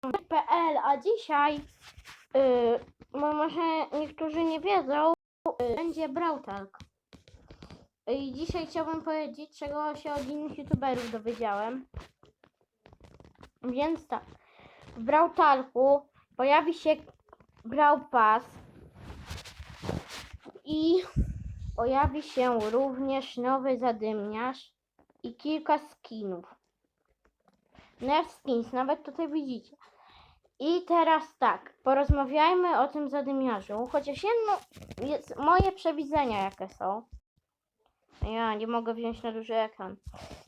PL, a dzisiaj, yy, może niektórzy nie wiedzą, yy, będzie Brautalk. I dzisiaj chciałbym powiedzieć, czego się od innych youtuberów dowiedziałem. Więc tak, w Brautalku pojawi się Brau Pass i pojawi się również nowy zadymniarz i kilka skinów. Nerf skins, nawet tutaj widzicie. I teraz tak, porozmawiajmy o tym zadymiarzu. Chociaż jedno, jest moje przewidzenia jakie są. Ja nie mogę wziąć na duży ekran.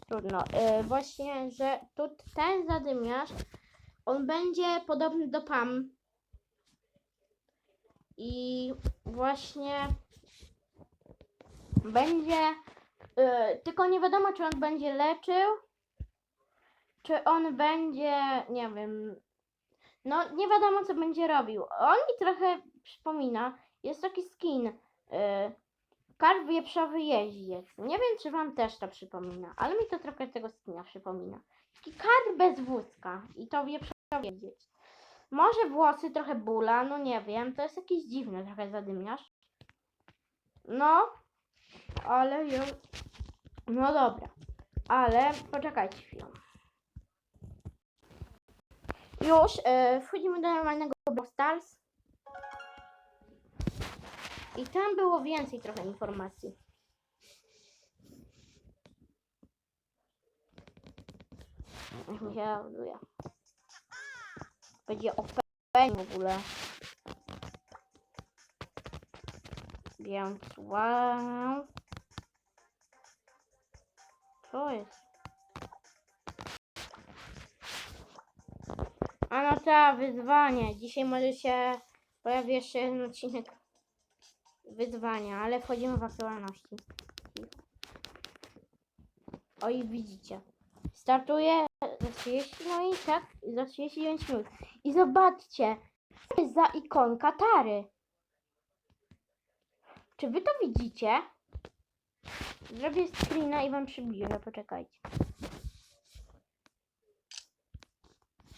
Trudno. Yy, właśnie, że tu ten zadymiarz, on będzie podobny do PAM. I właśnie będzie, yy, tylko nie wiadomo czy on będzie leczył, czy on będzie, nie wiem, no nie wiadomo co będzie robił. On mi trochę przypomina, jest taki skin, yy, karp wieprzowy jeździec. Nie wiem czy wam też to przypomina, ale mi to trochę tego skina przypomina. Taki karp bez wózka i to wieprzowy jeździec. Może włosy trochę bula, no nie wiem, to jest jakiś dziwny trochę zadymiarz. No, ale już, no dobra, ale poczekajcie chwilę. Już e, wchodzimy do normalnego Brawl Stars. I tam było więcej trochę informacji. Niech mi się ładuje. Będzie o w ogóle. Więc wow. Co jest? A no ta, wyzwanie. Dzisiaj może się pojawi jeszcze jeden odcinek wyzwania, ale wchodzimy w aktualności. Oj, widzicie. Startuje za 30, no i tak, za 39 minut. I zobaczcie, co jest za ikonka Tary. Czy wy to widzicie? Zrobię screena i wam przybliżę, poczekajcie.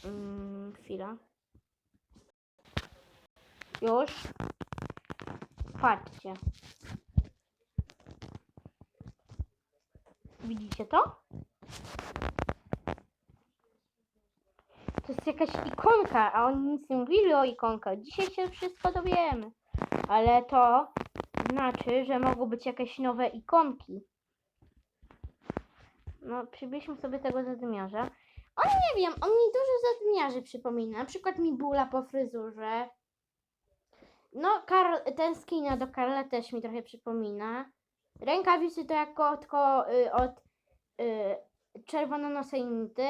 Mm, chwila. Już. Patrzcie. Widzicie to? To jest jakaś ikonka, a oni nic nie mówili o ikonkach. Dzisiaj się wszystko dowiemy. Ale to znaczy, że mogą być jakieś nowe ikonki. No, przybliżmy sobie tego zadymiarza. On nie wiem, on mi dużo zadymiarzy przypomina. Na przykład mi bula po fryzurze. No, Karl, ten skina do Karla też mi trochę przypomina. Rękawicy to jako tylko y, od y, czerwononosejnity.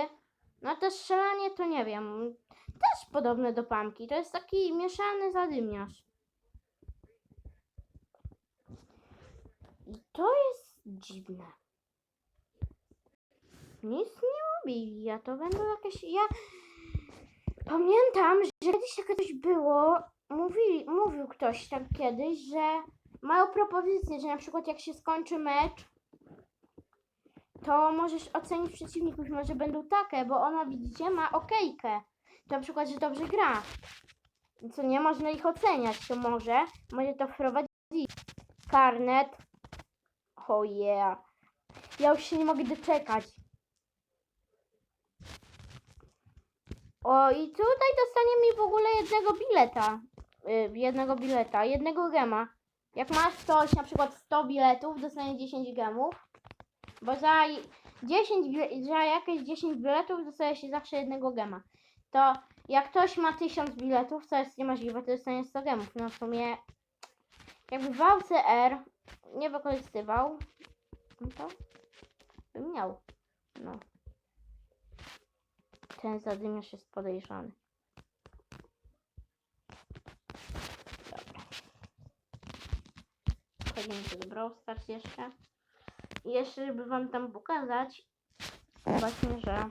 No to strzelanie to nie wiem. Też podobne do pamki. To jest taki mieszany zadymiarz. I to jest dziwne. Nic nie mówi. Ja to będą jakieś. Ja pamiętam, że kiedyś takie coś było. Mówi, mówił ktoś tak kiedyś, że mają propozycję, że na przykład jak się skończy mecz, to możesz ocenić przeciwników, może będą takie, bo ona widzicie ma okejkę. To na przykład, że dobrze gra. Co nie można ich oceniać, to może, może to wprowadzić. Karnet. Oh yeah. Ja już się nie mogę doczekać. O, i tutaj dostanie mi w ogóle jednego bileta. Y, jednego bileta, jednego gema. Jak masz coś, na przykład 100 biletów, dostanie 10 gemów. Bo za i- 10, bile- za jakieś 10 biletów dostaje się zawsze jednego gema. To jak ktoś ma 1000 biletów, co jest niemożliwe, to dostanie 100 gemów. No w sumie, jakby w AUCR nie wykorzystywał, no to bym miał. No. Ten zadymiarz jest podejrzany. Dobra. Wchodzimy do Brawl jeszcze. I jeszcze, żeby wam tam pokazać, właśnie, że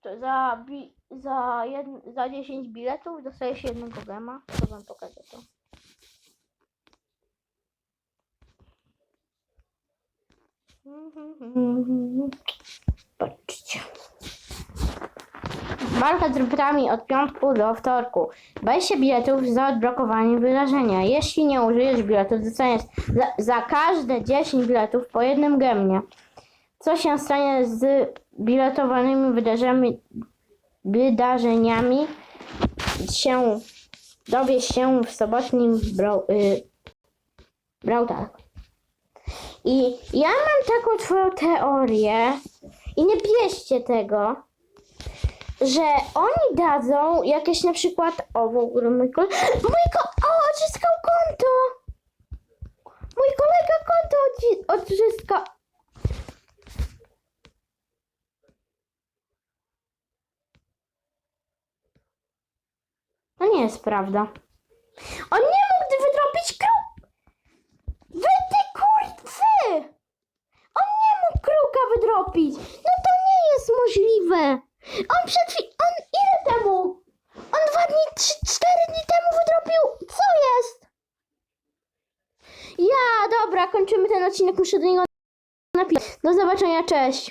to za, bi- za, jed, za 10 biletów dostaje się jednego gema. To wam pokażę to. Patrzcie. Walka z robotami od piątku do wtorku. 20 biletów za odblokowanie wydarzenia. Jeśli nie użyjesz biletów, dostaniesz za, za każde 10 biletów po jednym gemnie. Co się stanie z biletowanymi wydarzeniami, wydarzeniami się dowiesz się w sobotnim bro, y, I ja mam taką twoją teorię i nie bierzcie tego, że oni dadzą jakieś na przykład o w ogóle mój kolega mój ko o odzyskał konto! Mój kolega konto odzyskał to nie jest prawda 4 dni temu wydrobił. Co jest? Ja, dobra, kończymy ten odcinek. Muszę do niego napisać. Do zobaczenia, cześć.